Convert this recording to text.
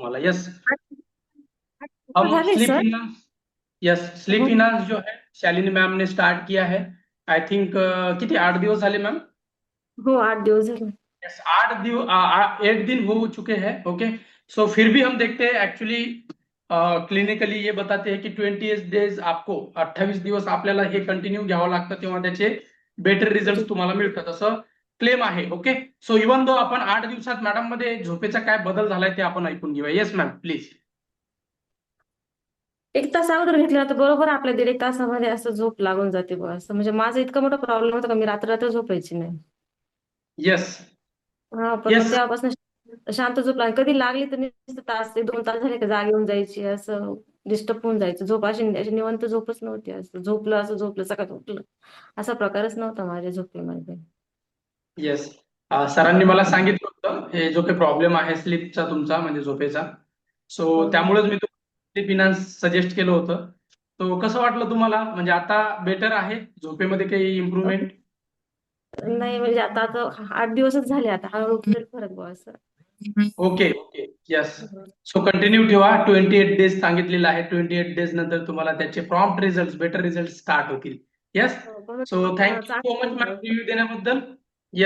तुम्हाला. यस हम sleep sir yes sleep इनाज जो है शालिनी मैम ने स्टार्ट किया है. आय थिंक किती आठ दिवस झाले मॅम हो आठ दिवस झाले. यस आठ दिवस एट दिन हो चुके हैं ओके सो फिर भी हम देखते हैं एक्चुअली क्लिनिकली ये बताते हैं की ट्वेंटी डेज़ आपको अठ्ठावीस दिवस आपल्याला हे कंटिन्यू घ्यावं लागतं तेव्हा त्याचे बेटर रिझल्ट तुम्हाला मिळतात. असं क्लेम आहे ओके सो इवन दो आपण आठ दिवसात मॅडममध्ये झोपेचा काय बदल झालाय ते आपण ऐकून घेऊया. येस मॅम प्लीज एक तास अगोदर घेतलं तर बरोबर आपल्या दीड एक तासामध्ये असं झोप लागून जाते असं म्हणजे माझा इतका मोठा प्रॉब्लेम होता का मी रात्र रात्र झोपायची नाही. येस हा पण तेव्हापासून शांत झोप लागली. कधी लागली तर तास ते दोन तास झाले का जागी होऊन जायची असं डिस्टर्ब होऊन जायचं. झोप अशी अशी निवांत झोपच नव्हती. असं झोपलं असं झोपलं सकाळी उठलं असा प्रकारच नव्हता माझ्या झोपेमध्ये. येस सरांनी मला सांगितलं होतं हे जो काही प्रॉब्लेम आहे स्लीपचा तुमचा म्हणजे झोपेचा. सो हो. त्यामुळेच मी स्लीप इनान्स सजेस्ट केलं होतं. तो कसं वाटलं तुम्हाला? म्हणजे आता बेटर आहे? झोपेमध्ये काही इम्प्रुव्हमेंट नाही म्हणजे आता आता आठ दिवसच झाले आता. हळूहळू फरक असं. Okay okay yes so continue ठेवा. ट्वेंटी एट डेज सांगितलेलं आहे. ट्वेंटी एट डेज नंतर तुम्हाला त्याचे prompt result better result start होतील. Yes so thank you so much ma'am review देण्याबद्दल.